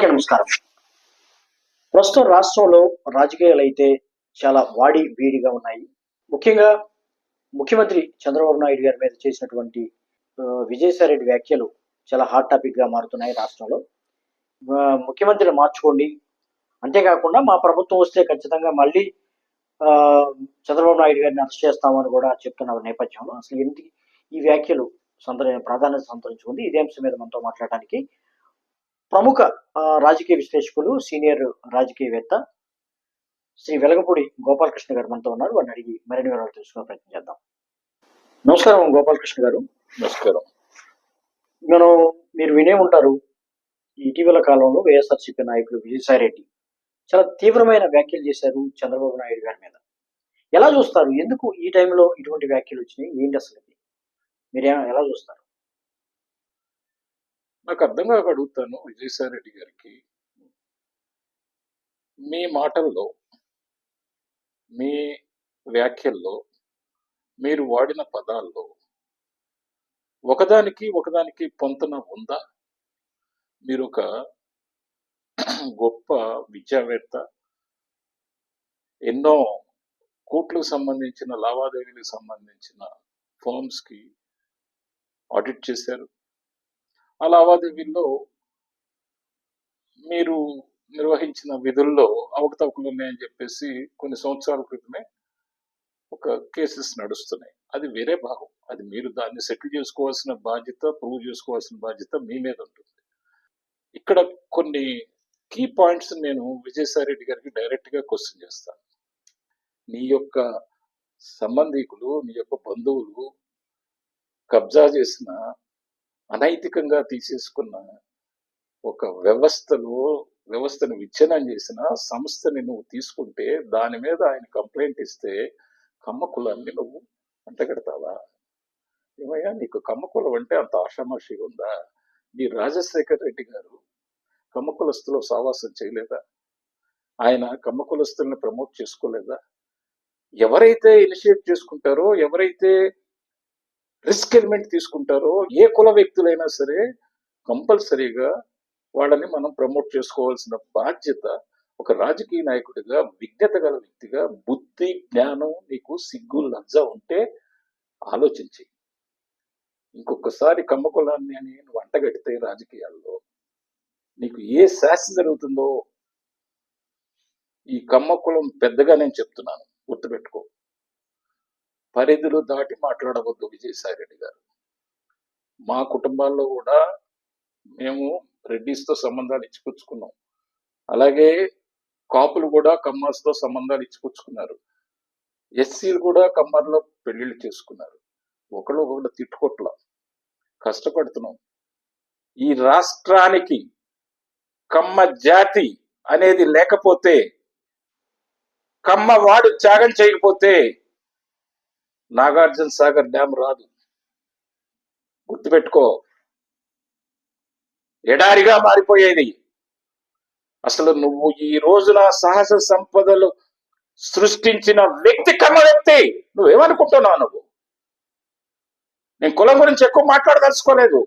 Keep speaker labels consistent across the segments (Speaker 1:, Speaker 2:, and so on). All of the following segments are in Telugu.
Speaker 1: అందరికీ నమస్కారం. ప్రస్తుతం రాష్ట్రంలో రాజకీయాలు అయితే చాలా వాడి వీడిగా ఉన్నాయి. ముఖ్యంగా ముఖ్యమంత్రి చంద్రబాబు నాయుడు గారి మీద చేసినటువంటి విజయసాయిరెడ్డి రెడ్డి వ్యాఖ్యలు చాలా హాట్ టాపిక్గా మారుతున్నాయి రాష్ట్రంలో. ముఖ్యమంత్రిని మార్చుకోండి. అంతేకాకుండా మా ప్రభుత్వం వస్తే ఖచ్చితంగా మళ్ళీ ఆ, చంద్రబాబు నాయుడు గారిని అరెస్ట్ చేస్తామని కూడా చెప్తున్న నేపథ్యంలో అసలు ఎందుకు ఈ వ్యాఖ్యలు సంతరి ప్రాధాన్యత సంతరించుకుంది? ఇదే అంశం మీద మనతో మాట్లాడడానికి ప్రముఖ రాజకీయ విశ్లేషకులు సీనియర్ రాజకీయవేత్త శ్రీ వెలగపూడి గోపాలకృష్ణ గారు మనతో ఉన్నారు. వారిని అడిగి మరిన్ని వివరాలు తెలుసుకునే ప్రయత్నం చేద్దాం. నమస్కారం గోపాలకృష్ణ గారు.
Speaker 2: నమస్కారం.
Speaker 1: మనం మీరు వినే ఉంటారు ఇటీవల కాలంలో వైఎస్ఆర్సీపీ నాయకులు విజయసాయి రెడ్డి చాలా తీవ్రమైన వ్యాఖ్యలు చేశారు చంద్రబాబు నాయుడు గారి మీద. ఎలా చూస్తారు? ఎందుకు ఈ టైంలో ఇటువంటి వ్యాఖ్యలు వచ్చినాయి? ఏంటి అసలు మీరు ఎలా చూస్తారు?
Speaker 2: నాకు అర్థం కాక అడుగుతాను విజయసాయి రెడ్డి గారికి. మీ మాటల్లో మీ వ్యాఖ్యల్లో మీరు వాడిన పదాల్లో ఒకదానికి ఒకదానికి పొంతన ఉందా? మీరు ఒక గొప్ప విద్యావేత్త ఎన్నో కోట్లకు సంబంధించిన లావాదేవీలకు సంబంధించిన ఫర్మ్స్కి ఆడిట్ చేశారు. ఆ లావాదేవీల్లో మీరు నిర్వహించిన విధుల్లో అవకతవకలు ఉన్నాయని చెప్పేసి కొన్ని సంవత్సరాల క్రితమే ఒక కేసెస్ నడుస్తున్నాయి. అది వేరే భాగం. అది మీరు దాన్ని సెటిల్ చేసుకోవాల్సిన బాధ్యత ప్రూవ్ చేసుకోవాల్సిన బాధ్యత మీ మీద ఉంటుంది. ఇక్కడ కొన్ని కీ పాయింట్స్ నేను విజయసాయి రెడ్డి గారికి డైరెక్ట్గా క్వశ్చన్ చేస్తాను. నీ యొక్క సంబంధికులు నీ యొక్క బంధువులు కబ్జా చేసిన అనైతికంగా తీసేసుకున్న ఒక వ్యవస్థలో వ్యవస్థను విచ్ఛిన్నం చేసిన సంస్థని నువ్వు తీసుకుంటే దాని మీద ఆయన కంప్లైంట్ ఇస్తే కమ్మ కులాన్ని నువ్వు అంటగడతావా? ఏమయ్యా నీకు కమ్మకులం అంటే అంత ఆషామాషిగా ఉందా? మీ రాజశేఖర్ రెడ్డి గారు కమ్మకులస్తులో సావాసం చేయలేదా? ఆయన కమ్మ కులస్తుల్ని ప్రమోట్ చేసుకోలేదా? ఎవరైతే ఇనిషియేట్ చేసుకుంటారో ఎవరైతే రిస్క్ ఎలిమెంట్ తీసుకుంటారో ఏ కుల వ్యక్తులైనా సరే కంపల్సరీగా వాళ్ళని మనం ప్రమోట్ చేసుకోవాల్సిన బాధ్యత ఒక రాజకీయ నాయకుడిగా విజ్ఞత గల వ్యక్తిగా బుద్ధి జ్ఞానం నీకు సిగ్గు లజ్జ ఉంటే ఆలోచించి. ఇంకొకసారి కమ్మకులాన్ని అని నువ్వు అంటగడితే రాజకీయాల్లో నీకు ఏ శాస్తి జరుగుతుందో ఈ కమ్మకులం పెద్దగా నేను చెప్తున్నాను గుర్తుపెట్టుకో. పరిధులు దాటి మాట్లాడవద్దు విజయసాయిరెడ్డి గారు. మా కుటుంబాల్లో కూడా మేము రెడ్డిస్తో సంబంధాలు ఇచ్చిపుచ్చుకున్నాం. అలాగే కాపులు కూడా కమ్మర్స్తో సంబంధాలు ఇచ్చిపుచ్చుకున్నారు. ఎస్సీలు కూడా కమ్మార్లో పెళ్ళిళ్ళు చేసుకున్నారు. ఒకళ్ళు ఒకళ్ళు తిట్టుకోట్ల కష్టపడుతున్నాం. ఈ రాష్ట్రానికి కమ్మ జాతి అనేది లేకపోతే కమ్మ వాడు త్యాగం చేయకపోతే నాగార్జున సాగర్ డ్యామ్ రాదు. గుర్తుపెట్టుకో ఎడారిగా మారిపోయేది. అసలు నువ్వు ఈ రోజున సహజ సంపదలు సృష్టించిన వ్యక్తి కమ్మ వ్యక్తి. నువ్వేమనుకుంటున్నావు నువ్వు? నేను కులం గురించి ఎక్కువ మాట్లాడదలుచుకోలేదు.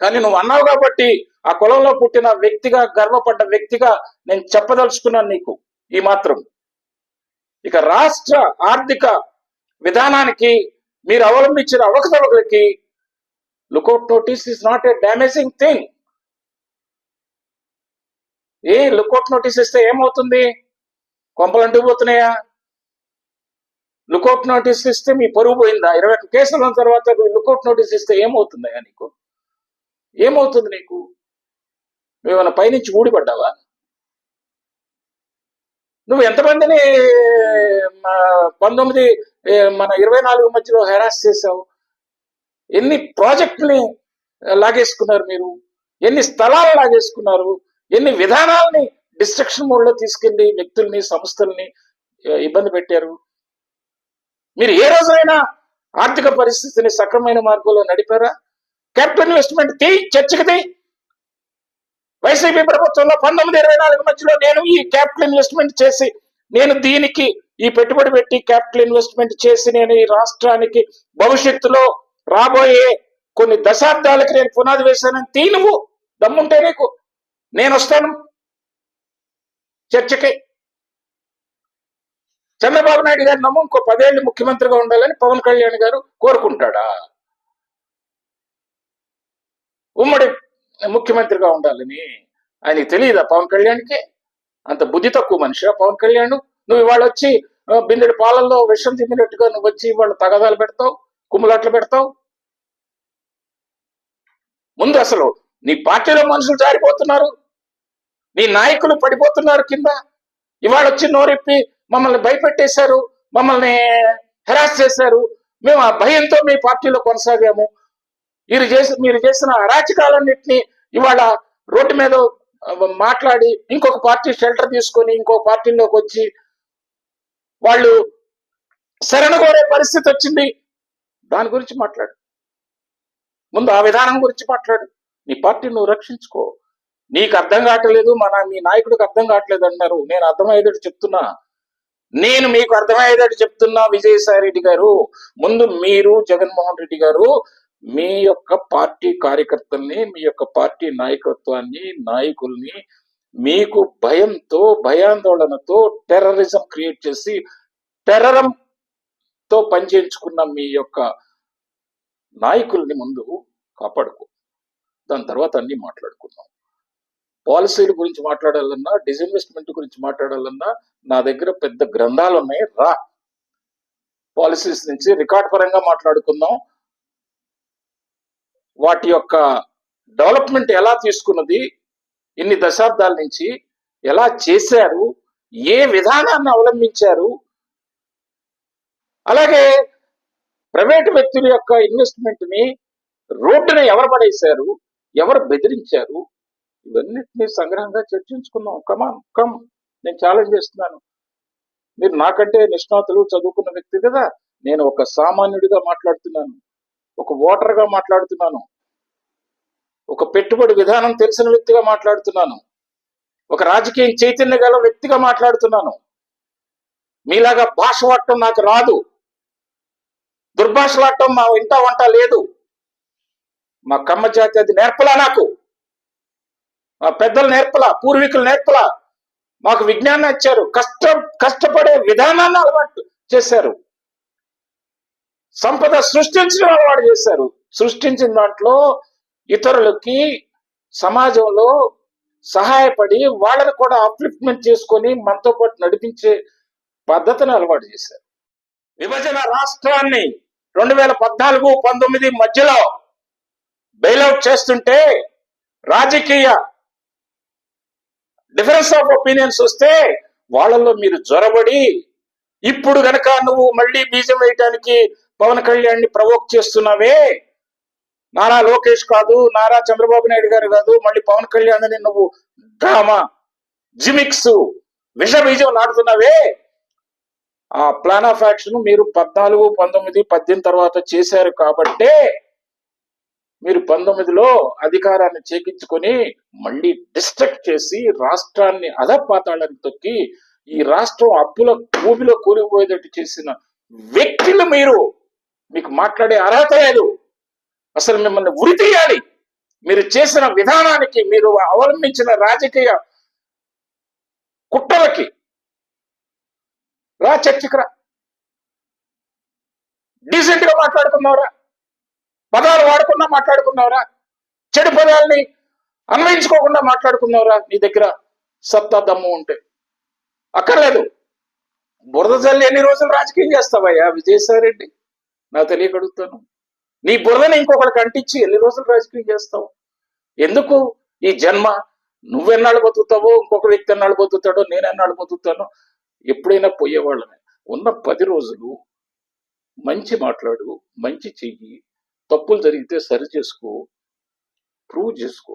Speaker 2: కానీ నువ్వు అన్నావు కాబట్టి ఆ కులంలో పుట్టిన వ్యక్తిగా గర్వపడ్డ వ్యక్తిగా నేను చెప్పదలుచుకున్నాను నీకు ఈ మాత్రం. ఇక రాష్ట్ర ఆర్థిక విధానానికి మీరు అవలంబించిన అవకతవకలకి lookout notice is not a damaging thing a lookout notice ఇస్తే ఏమవుతుంది? కొంపలు అంటుకుపోతున్నాయా? లుకౌట్ నోటీస్ ఇస్తే మీ పరువు పోయిందా? ఇరవై ఒక్క కేసుల ఉన్న తర్వాత లుకౌట్ నోటీస్ ఇస్తే ఏమవుతుందా నీకు? ఏమవుతుంది నీకు? నువ్వేమైనా పైనుంచి ఊడిపడ్డావా? నువ్వు ఎంతమందిని పంతొమ్మిది మన ఇరవై నాలుగు మధ్యలో హెరాస్ చేశావు? ఎన్ని ప్రాజెక్టుని లాగేసుకున్నారు మీరు? ఎన్ని స్థలాలు లాగేసుకున్నారు? ఎన్ని విధానాలని డిస్ట్రక్షన్ మోడ్లో తీసుకెళ్ళి వ్యక్తుల్ని సంస్థల్ని ఇబ్బంది పెట్టారు? మీరు ఏ రోజైనా ఆర్థిక పరిస్థితిని సక్రమైన మార్గంలో నడిపారా? క్యాపిటల్ ఇన్వెస్ట్మెంట్ తీ చర్చకు తీ. వైసీపీ ప్రభుత్వంలో పంతొమ్మిది ఇరవై నాలుగు మధ్యలో నేను ఈ క్యాపిటల్ ఇన్వెస్ట్మెంట్ చేసి నేను దీనికి ఈ పెట్టుబడి పెట్టి క్యాపిటల్ ఇన్వెస్ట్మెంట్ చేసి నేను ఈ రాష్ట్రానికి భవిష్యత్తులో రాబోయే కొన్ని దశాబ్దాలకి నేను పునాది వేశానని తీ నువ్వు దమ్ముంటే నీకు. నేను వస్తాను. చర్చకి. చంద్రబాబు నాయుడు గారు నమ్ము ఇంకో పదేళ్ళు ముఖ్యమంత్రిగా ఉండాలని పవన్ కళ్యాణ్ గారు కోరుకుంటాడా? ఉమ్మడి ముఖ్యమంత్రిగా ఉండాలని ఆయనకి తెలియదా? పవన్ కళ్యాణ్కి? అంత బుద్ధి తక్కువ మనిషి పవన్ కళ్యాణ్? నువ్వు ఇవాళ వచ్చి బిందెడి పాలల్లో విషం తిమ్మినట్టుగా నువ్వు వచ్చి ఇవాళ తగదాలు పెడతావు కుమ్ములాట్లు పెడతావు? ముందు అసలు నీ పార్టీలో మనుషులు జారిపోతున్నారు నీ నాయకులు పడిపోతున్నారు కింద. ఇవాళ వచ్చి నోరెప్పి మమ్మల్ని భయపెట్టేశారు మమ్మల్ని హెరాస్ చేశారు. మేము ఆ భయంతో మీ పార్టీలో కొనసాగాము. మీరు చేసి మీరు చేసిన అరాచకాలన్నింటినీ ఇవాళ రోడ్డు మీద మాట్లాడి ఇంకొక పార్టీ షెల్టర్ తీసుకొని ఇంకొక పార్టీలోకి వచ్చి వాళ్ళు శరణగోరే పరిస్థితి వచ్చింది. దాని గురించి మాట్లాడు. ముందు ఆ విధానం గురించి మాట్లాడు. నీ పార్టీ నువ్వు రక్షించుకో. నీకు అర్థం కావట్లేదు మన మీ నాయకుడికి అర్థం కావట్లేదు అన్నారు. నేను అర్థమయ్యేటట్టు చెప్తున్నా. నేను మీకు అర్థమయ్యేటట్టు చెప్తున్నా విజయసాయి రెడ్డి గారు. ముందు మీరు జగన్మోహన్ రెడ్డి గారు మీ యొక్క పార్టీ కార్యకర్తల్ని మీ యొక్క పార్టీ నాయకత్వాన్ని నాయకుల్ని మీకు భయంతో భయాందోళనతో టెర్రరిజం క్రియేట్ చేసి టెర్రరంతో పనిచేయించుకున్న మీ యొక్క నాయకుల్ని ముందు కాపాడుకో. దాని తర్వాత అన్ని మాట్లాడుకుందాం. పాలసీల గురించి మాట్లాడాలన్నా డిజిన్వెస్ట్మెంట్ గురించి మాట్లాడాలన్నా నా దగ్గర పెద్ద గ్రంథాలు ఉన్నాయి రా. పాలసీస్ నుంచి రికార్డ్ పరంగా మాట్లాడుకుందాం. వాటి యొక్క డెవలప్మెంట్ ఎలా తీసుకున్నది ఇన్ని దశాబ్దాల నుంచి ఎలా చేశారు ఏ విధానాన్ని అవలంబించారు అలాగే ప్రైవేట్ వ్యక్తుల యొక్క ఇన్వెస్ట్మెంట్ని ఎవరు పడేశారు ఎవరు బెదిరించారు ఇవన్నిటిని సంగ్రహంగా చర్చించుకుందాం. కమాన్ కమ్ నేను ఛాలెంజ్ చేస్తున్నాను. మీరు నాకంటే నిష్ణాతులు చదువుకున్న వ్యక్తి కదా నేను ఒక సామాన్యుడిగా మాట్లాడుతున్నాను. ఒక ఓటర్గా మాట్లాడుతున్నాను. ఒక పెట్టుబడి విధానం తెలిసిన వ్యక్తిగా మాట్లాడుతున్నాను. ఒక రాజకీయ చైతన్య గల వ్యక్తిగా మాట్లాడుతున్నాను. మీలాగా భాష వాడటం నాకు రాదు. దుర్భాషలాడటం మా ఇంట వంట లేదు. మా కమ్మ జాతి అది నేర్పలా నాకు. మా పెద్దలు నేర్పలా పూర్వీకులు నేర్పలా. మాకు విజ్ఞానం ఇచ్చారు. కష్ట కష్టపడే విధానాన్ని అలవాటు చేశారు. సంపద సృష్టించిన అలవాటు చేశారు. సృష్టించిన దాంట్లో ఇతరులకి సమాజంలో సహాయపడి వాళ్ళని కూడా అప్లిఫ్ట్మెంట్ చేసుకొని మనతో పాటు నడిపించే పద్ధతిని అలవాటు చేశారు. విభజన రాష్ట్రాన్ని రెండు వేల పద్నాలుగు పంతొమ్మిది మధ్యలో బెయిలౌట్ చేస్తుంటే రాజకీయ డిఫరెన్స్ ఆఫ్ ఒపీనియన్స్ వస్తే వాళ్ళలో మీరు జ్వరబడి ఇప్పుడు గనక నువ్వు మళ్ళీ బీజం వేయటానికి పవన్ కళ్యాణ్ని ప్రవోక్ చేస్తున్నావే? నారా లోకేష్ కాదు నారా చంద్రబాబు నాయుడు గారు కాదు మళ్ళీ పవన్ కళ్యాణ్ అని నువ్వు డ్రామా జిమిక్స్ విష బీజం నాటుతున్నావే? ఆ ప్లాన్ ఆఫ్ యాక్షన్ మీరు పద్నాలుగు పంతొమ్మిది పద్దెనిమిది తర్వాత చేశారు కాబట్టే మీరు పంతొమ్మిదిలో అధికారాన్ని చేకించుకొని మళ్ళీ డిస్ట్రక్ట్ చేసి రాష్ట్రాన్ని అధపాతాళానికి తొక్కి ఈ రాష్ట్రం అప్పుల భూమిలో కూలిపోయేటట్టు చేసిన వ్యక్తులు మీరు. మీకు మాట్లాడే అర్హత లేదు. అసలు మిమ్మల్ని ఉరి తీయాలి. మీరు చేసిన విధానానికి మీరు అవలంబించిన రాజకీయ కుట్రలకి. రా చర్చకురా డీసెంట్గా మాట్లాడుకున్నావురా పదాలు వాడకుండా మాట్లాడుకున్నావురా చెడు పదాలని అన్వయించుకోకుండా మాట్లాడుకున్నావురా నీ దగ్గర సత్తా దమ్ము ఉంటే. అక్కర్లేదు. బురద జల్లి ఎన్ని రోజులు రాజకీయం చేస్తావయ్యా విజయసాయి రెడ్డి నాకు తెలియకడుగుతాను. నీ బురదని ఇంకొకరికి అంటించి ఎన్ని రోజులు రాజకీయం చేస్తావు? ఎందుకు? ఈ జన్మ నువ్వెన్నాళ్ళు బతుకుతావో ఇంకొక వ్యక్తి ఎన్నాళ్ళు బతుకుతాడో నేను ఎన్నాళ్ళు బతుకుతానో ఎప్పుడైనా పోయేవాళ్ళమే. ఉన్న పది రోజులు మంచి మాట్లాడు మంచి చెయ్యి తప్పులు జరిగితే సరి చేసుకో ప్రూవ్ చేసుకో.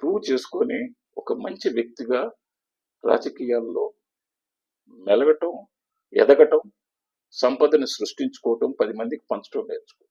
Speaker 2: ప్రూవ్ చేసుకొని ఒక మంచి వ్యక్తిగా రాజకీయాల్లో మెలగటం ఎదగటం సంపదను సృష్టించుకోవటం పది మందికి పంచడం నేర్చుకో